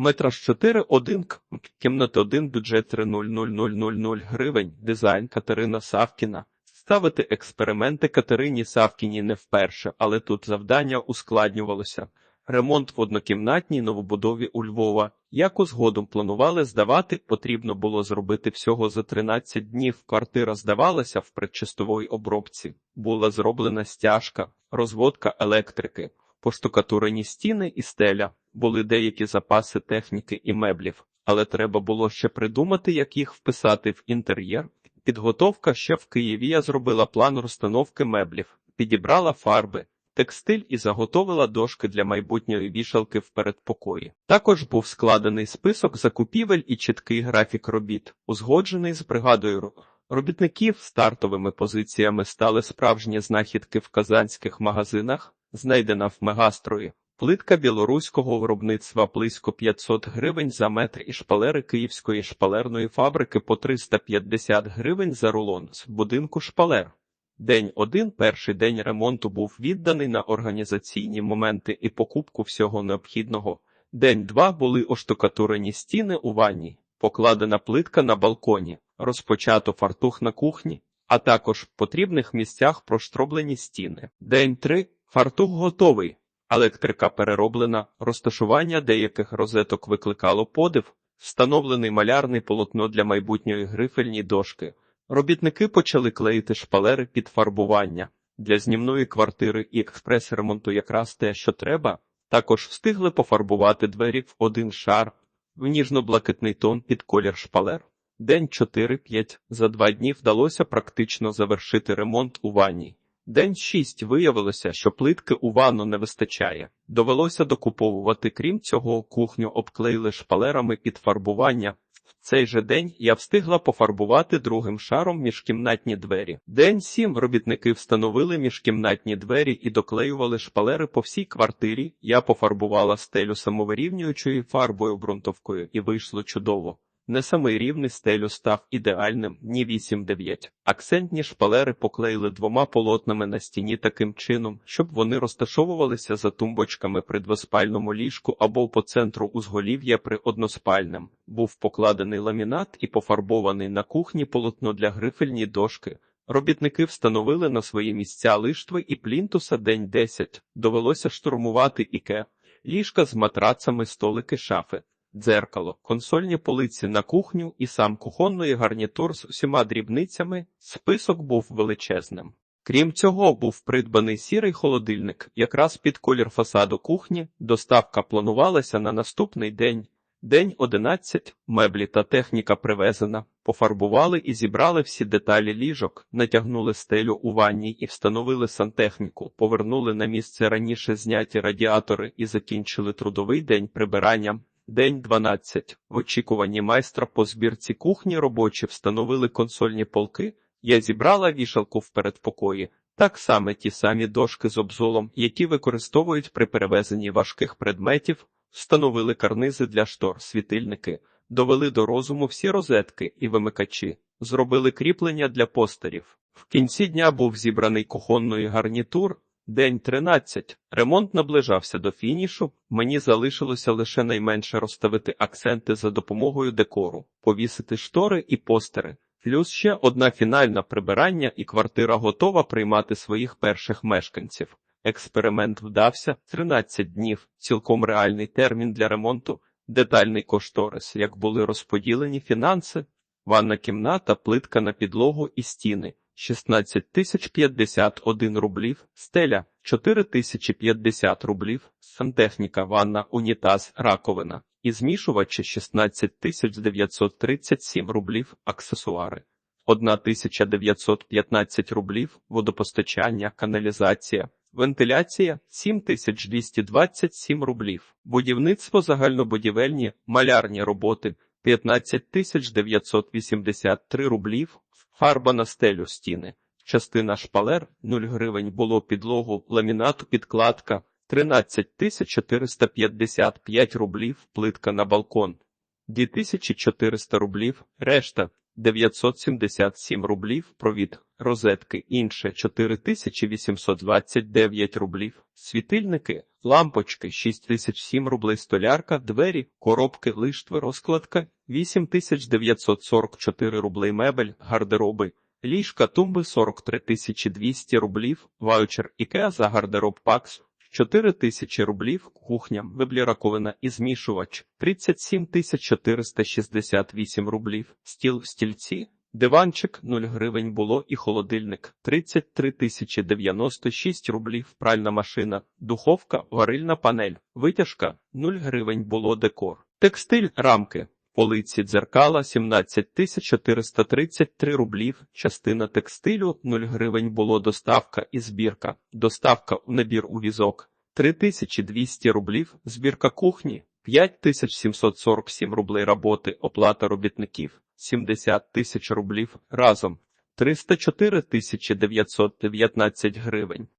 Метраж 4, 1, к- кімната 1, бюджет 3000000 гривень, дизайн Катерина Савкіна. Ставити експерименти Катерині Савкіній не вперше, але тут завдання ускладнювалося. Ремонт в однокімнатній новобудові у Львова, яку згодом планували здавати, потрібно було зробити всього за 13 днів. Квартира здавалася в предчистовій обробці. Була зроблена стяжка, розводка електрики, поштукатурені стіни і стеля. Були деякі запаси техніки і меблів, але треба було ще придумати, як їх вписати в інтер'єр. Підготовка ще в Києві я зробила план розстановки меблів, підібрала фарби, текстиль і заготовила дошки для майбутньої вішалки в передпокої. Також був складений список закупівель і чіткий графік робіт, узгоджений з бригадою робітників. Стартовими позиціями стали справжні знахідки в казанських магазинах, знайдена в мегастрої. Плитка білоруського виробництва близько 500 гривень за метр і шпалери київської шпалерної фабрики по 350 гривень за рулон з будинку шпалер. День один перший день ремонту був відданий на організаційні моменти і покупку всього необхідного. День два були оштукатурені стіни у ванні, покладена плитка на балконі, розпочато фартух на кухні, а також в потрібних місцях проштроблені стіни. День три фартух готовий. Електрика перероблена, розташування деяких розеток викликало подив, встановлений малярний полотно для майбутньої грифельні дошки. Робітники почали клеїти шпалери під фарбування. Для знімної квартири і експрес-ремонту якраз те, що треба. Також встигли пофарбувати двері в один шар, в ніжно-блакитний тон під колір шпалер. День 4-5. За два дні вдалося практично завершити ремонт у ванні. День 6 виявилося, що плитки у ванну не вистачає. Довелося докуповувати. Крім цього, кухню обклеїли шпалерами під фарбування. В цей же день я встигла пофарбувати другим шаром міжкімнатні двері. День 7 робітники встановили міжкімнатні двері і доклеювали шпалери по всій квартирі. Я пофарбувала стелю самовирівнюючою фарбою ґрунтовкою і вийшло чудово. Не самий рівний стелю став ідеальним, ні 8-9. Акцентні шпалери поклеїли двома полотнами на стіні таким чином, щоб вони розташовувалися за тумбочками при двоспальному ліжку або по центру узголів'я при односпальним. Був покладений ламінат і пофарбований на кухні полотно для грифельні дошки. Робітники встановили на свої місця лиштви і плінтуса день 10. Довелося штурмувати іке, ліжка з матрацами, столики, шафи дзеркало, консольні полиці на кухню і сам кухонний гарнітур з усіма дрібницями. Список був величезним. Крім цього, був придбаний сірий холодильник, якраз під колір фасаду кухні. Доставка планувалася на наступний день. День 11. Меблі та техніка привезена. Пофарбували і зібрали всі деталі ліжок, натягнули стелю у ванні і встановили сантехніку, повернули на місце раніше зняті радіатори і закінчили трудовий день прибиранням. День 12. В очікуванні майстра по збірці кухні робочі встановили консольні полки. Я зібрала вішалку в передпокої. Так само ті самі дошки з обзолом, які використовують при перевезенні важких предметів, встановили карнизи для штор, світильники, довели до розуму всі розетки і вимикачі, зробили кріплення для постерів. В кінці дня був зібраний кухонний гарнітур. День 13. Ремонт наближався до фінішу. Мені залишилося лише найменше розставити акценти за допомогою декору, повісити штори і постери. Плюс ще одна фінальна прибирання, і квартира готова приймати своїх перших мешканців. Експеримент вдався 13 днів, цілком реальний термін для ремонту, детальний кошторис, як були розподілені фінанси, ванна кімната, плитка на підлогу і стіни. 16 тисяч 51 рублів, стеля 4 тисячі 50 рублів, сантехніка, ванна, унітаз, раковина. І змішувачі 16 тисяч 937 рублів, аксесуари, 1 тисяча 915 рублів, водопостачання, каналізація, вентиляція 7 тисяч 227 рублів, будівництво загальнобудівельні, малярні роботи 15 тисяч 983 рублів, Фарба на стелю стіни. Частина шпалер 0 гривень було підлогу, ламінату підкладка 13 тисяч 455 рублів, плитка на балкон 2400 рублів, решта 977 рублів, провід, розетки, інше 4829 рублів, світильники, лампочки 6007 рублей столярка, двері, коробки, лиштви, розкладка 8944 рублей мебель, гардероби, ліжка, тумби 43 200 рублів, ваучер Ікеа за гардероб Пакс 4 тисячі рублів, кухня, меблі раковина і змішувач 37 468 рублів, стіл, стільці, диванчик 0 гривень було і холодильник 33 096 рублів, пральна машина, духовка, варильна панель, витяжка 0 гривень було декор, текстиль, рамки. Полиці дзеркала 17 433 рублів, частина текстилю 0 гривень було доставка і збірка, доставка набір у візок 3200 рублів, збірка кухні 5747 рублей. Роботи, оплата робітників 70 тисяч рублів разом 304 919 гривень.